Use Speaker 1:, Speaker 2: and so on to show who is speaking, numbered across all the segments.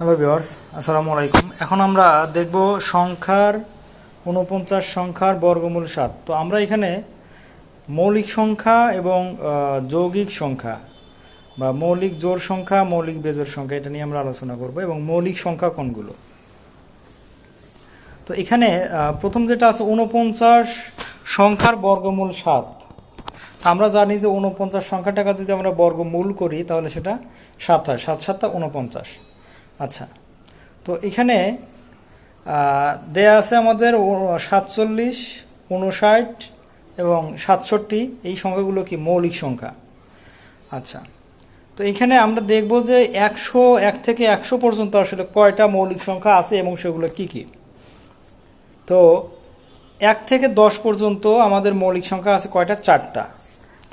Speaker 1: Hello viewers আসসালামু আলাইকুম এখন আমরা দেখব সংখ্যার উনপঞ্চাশ সংখ্যার বর্গমূল সাত। তো আমরা এখানে মৌলিক সংখ্যা এবং যৌগিক সংখ্যা বা মৌলিক জোড় সংখ্যা, মৌলিক বেজোড় সংখ্যা এটা নিয়ে আমরা আলোচনা করব এবং মৌলিক সংখ্যা কোনগুলো। তো এখানে প্রথম যেটা আছে উনপঞ্চাশ সংখ্যার বর্গমূল সাত। আমরা জানি যে উনপঞ্চাশ সংখ্যাটাকে যদি আমরা বর্গমূল করি তাহলে সেটা সাত হয়। সাত সাতটা উনপঞ্চাশ আচ্ছা। তো এখানে দেয়া আছে আমাদের সাতচল্লিশ, উনষাট এবং সাতষট্টি, এই সংখ্যাগুলো কি মৌলিক সংখ্যা? আচ্ছা। তো এখানে আমরা দেখব যে একশো এক থেকে একশো পর্যন্ত আসলে কয়টা মৌলিক সংখ্যা আছে এবং সেগুলো কি কি? তো এক থেকে দশ পর্যন্ত আমাদের মৌলিক সংখ্যা আছে কয়টা? চারটা।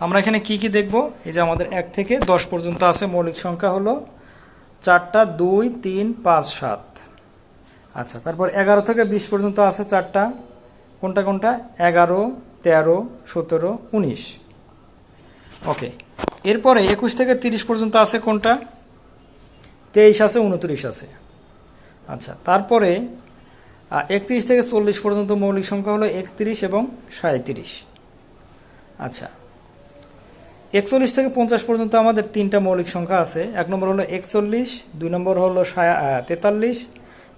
Speaker 1: আমরা এখানে কি কি দেখব? এই যে আমাদের এক থেকে দশ পর্যন্ত আছে মৌলিক সংখ্যা হলো চারটা দুই তিন পাঁচ সাত। আচ্ছা তারপর এগারো থেকে বিশ পর্যন্ত আছে চারটা। কোনটা কোনটা? এগারো, তেরো, সতেরো, উনিশ। ওকে, এরপরে একুশ থেকে তিরিশ পর্যন্ত আছে কোনটা? তেইশ আছে, উনত্রিশ আছে। আচ্ছা তারপরে একত্রিশ থেকে চল্লিশ পর্যন্ত মৌলিক সংখ্যা হলো একত্রিশ এবং সাঁত্রিশ আচ্ছা একচল্লিশ থেকে পঞ্চাশ পর্যন্ত আমাদের তিনটা মৌলিক সংখ্যা আছে। এক নম্বর হলো একচল্লিশ দুই নম্বর হলো তেতাল্লিশ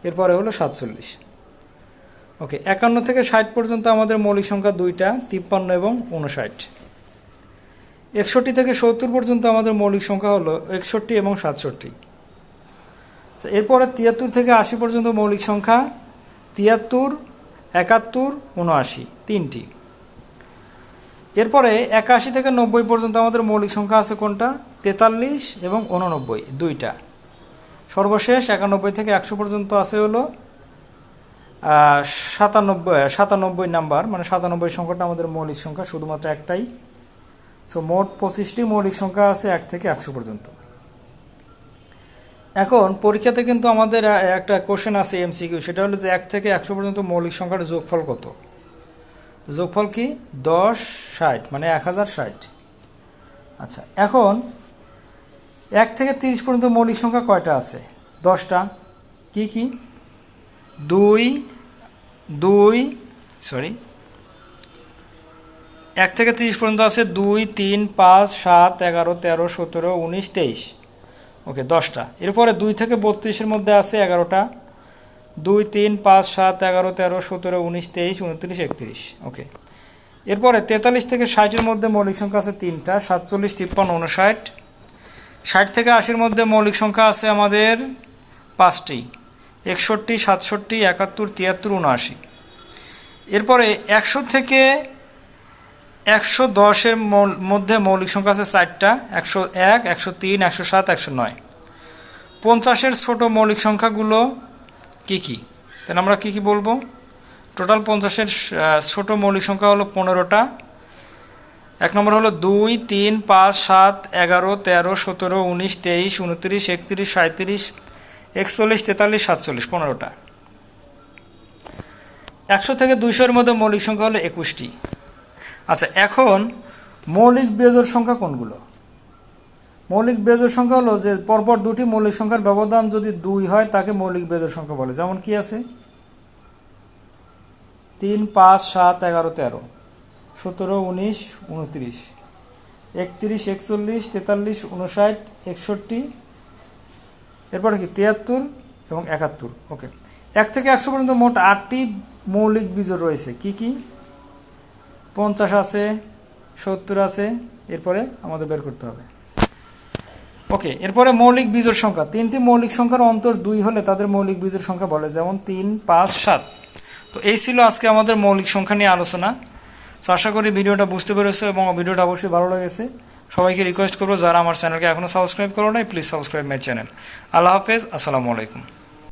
Speaker 1: এরপরে হলো সাতচল্লিশ। ওকে একান্ন থেকে ষাট পর্যন্ত আমাদের মৌলিক সংখ্যা দুইটা তিপ্পান্ন এবং উনষাট একষট্টি থেকে সত্তর পর্যন্ত আমাদের মৌলিক সংখ্যা হলো একষট্টি এবং সাতষট্টি। আচ্ছা, এরপরে তিয়াত্তর থেকে আশি পর্যন্ত মৌলিক সংখ্যা তিয়াত্তর একাত্তর উনআশি তিনটি। এরপরে একাশি থেকে নব্বই পর্যন্ত আমাদের মৌলিক সংখ্যা আছে কোনটা? তেতাল্লিশ এবং উননব্বই দুইটা। সর্বশেষ একানব্বই থেকে একশো পর্যন্ত আছে হলো সাতানব্বই সাতানব্বই নাম্বার মানে সাতানব্বই সংখ্যাটা আমাদের মৌলিক সংখ্যা, শুধুমাত্র একটাই। সো মোট পঁচিশটি মৌলিক সংখ্যা আছে এক থেকে একশো পর্যন্ত। এখন পরীক্ষাতে কিন্তু আমাদের একটা কোশ্চেন আছে এমসিকিউ সেটা হলো যে এক থেকে একশো পর্যন্ত মৌলিক সংখ্যার যোগফল কত? যোগফল কি? দশ ষাট মানে এক হাজার ষাট। আচ্ছা এখন এক থেকে তিরিশ পর্যন্ত মৌলিক সংখ্যা কয়টা আছে? দশটা। কি কি? দুই দুই সরি এক থেকে তিরিশ পর্যন্ত আছে দুই, তিন, পাঁচ, সাত, এগারো, তেরো, সতেরো, উনিশ, তেইশ। ওকে, দশটা। এরপরে দুই থেকে বত্রিশের মধ্যে আছে এগারোটা। দুই তিন পাঁচ সাত এগারো তেরো সতেরো উনিশ তেইশ উনত্রিশ একত্রিশ। ওকে এরপরে তেতাল্লিশ থেকে ষাটের মধ্যে মৌলিক সংখ্যা আছে তিনটা, সাতচল্লিশ, তিপ্পান্ন উনষাট ষাট থেকে আশির মধ্যে মৌলিক সংখ্যা আছে আমাদের পাঁচটি, একষট্টি, সাতষট্টি, একাত্তর, তিয়াত্তর উনআশি এরপরে একশো থেকে একশো দশের মধ্যে মৌলিক সংখ্যা আছে চারটা, একশো এক, একশো তিন, একশো সাত, একশো নয়। পঞ্চাশের ছোট মৌলিক সংখ্যাগুলো কি কি? তাহলে আমরা কি কি বলব? টোটাল পঞ্চাশের ছোট মৌলিক সংখ্যা হলো পনেরোটা। এক নম্বর হলো দুই, তিন, পাঁচ, সাত, এগারো, তেরো, সতেরো, উনিশ, তেইশ, উনত্রিশ, একত্রিশ সাঁত্রিশ একচল্লিশ, তেতাল্লিশ, সাতচল্লিশ, পনেরোটা। একশো থেকে দুইশোর মধ্যে মৌলিক সংখ্যা হলো একুশটি। আচ্ছা এখন মৌলিক বেজোড় সংখ্যা কোনগুলো? মৌলিক বেজোড় সংখ্যা হলো যে পরপর দুটি মৌলিক সংখ্যার ব্যবধান যদি দুই হয়, তাকে মৌলিক বেজোড় সংখ্যা বলে। যেমন কি আছে? তিন, পাঁচ, সাত, এগারো, তেরো। সতেরো, উনিশ, উনত্রিশ। একত্রিশ, একচল্লিশ, তেতাল্লিশ, উনষাট, একষট্টি। এরপরে কি? তিয়াত্তর এবং একাত্তর। ওকে। এক থেকে একশো পর্যন্ত মোট আটটি মৌলিক বীজোড় রয়েছে। কি কি? পঞ্চাশ আছে, সত্তর আছে। এরপরে আমাদের বের করতে হবে। ওকে এরপরে মৌলিক বীজের সংখ্যা। তিনটি মৌলিক সংখ্যার অন্তর দুই হলে তাদের মৌলিক বীজের সংখ্যা বলে, যেমন তিন, পাঁচ, সাত। তো এই ছিল আজকে আমাদের মৌলিক সংখ্যা নিয়ে আলোচনা। তো আশা করি ভিডিওটা বুঝতে পেরেছ এবং ভিডিওটা অবশ্যই ভালো লেগেছে। সবাইকে রিকোয়েস্ট করব, যারা আমার চ্যানেলকে এখনও সাবস্ক্রাইব করো নাই প্লিজ সাবস্ক্রাইব মাই চ্যানেল আল্লাহ হাফেজ, আসসালামু আলাইকুম।